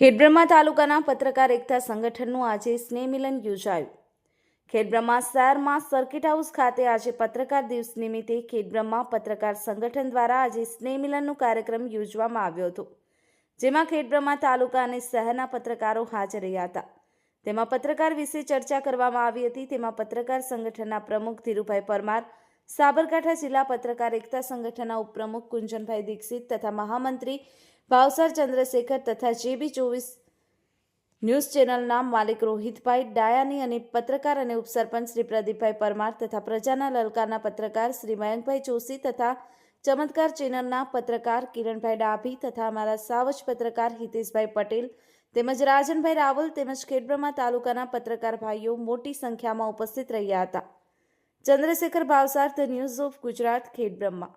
ખેડબ્રહ્મા તાલુકાના પત્રકાર એકતા સંગઠનનું આજે સ્નેહમિલન યોજાયું. ખેડબ્રહ્મા શહેરમાં સર્કિટ હાઉસ ખાતે આજે પત્રકાર દિવસ નિમિત્તે ખેડબ્રહ્મા પત્રકાર સંગઠન દ્વારા આજે સ્નેહમિલનનો કાર્યક્રમ યોજવામાં આવ્યો હતો, જેમાં ખેડબ્રહ્મા તાલુકા અને શહેરના પત્રકારો હાજર રહ્યા હતા. તેમાં પત્રકાર વિશે ચર્ચા કરવામાં આવી હતી. તેમાં પત્રકાર સંગઠનના પ્રમુખ ધીરુભાઈ પરમાર, સાબરકાંઠા જિલ્લા પત્રકાર એકતા સંગઠનના ઉપપ્રમુખ કુંજનભાઈ દીક્ષિત તથા મહામંત્રી ભાવસર ચંદ્રશેખર તથા જેબી ચોવીસ ન્યૂઝ ચેનલના માલિક રોહિતભાઈ ડાયાની અને પત્રકાર અને ઉપસરપંચ શ્રી પ્રદીપભાઈ પરમાર તથા પ્રજાના લલકારના પત્રકાર શ્રી મયંકભાઈ જોશી તથા ચમત્કાર ચેનલના પત્રકાર કિરણભાઈ ડાભી તથા અમારા સાવજ પત્રકાર હિતેશભાઈ પટેલ તેમજ રાજનભાઈ રાવલ તેમજ ખેડબ્રહ્મા તાલુકાના પત્રકાર ભાઈઓ મોટી સંખ્યામાં ઉપસ્થિત રહ્યા હતા. Chandrashekhar Bhavsar, the news of Gujarat, Khedbrahma.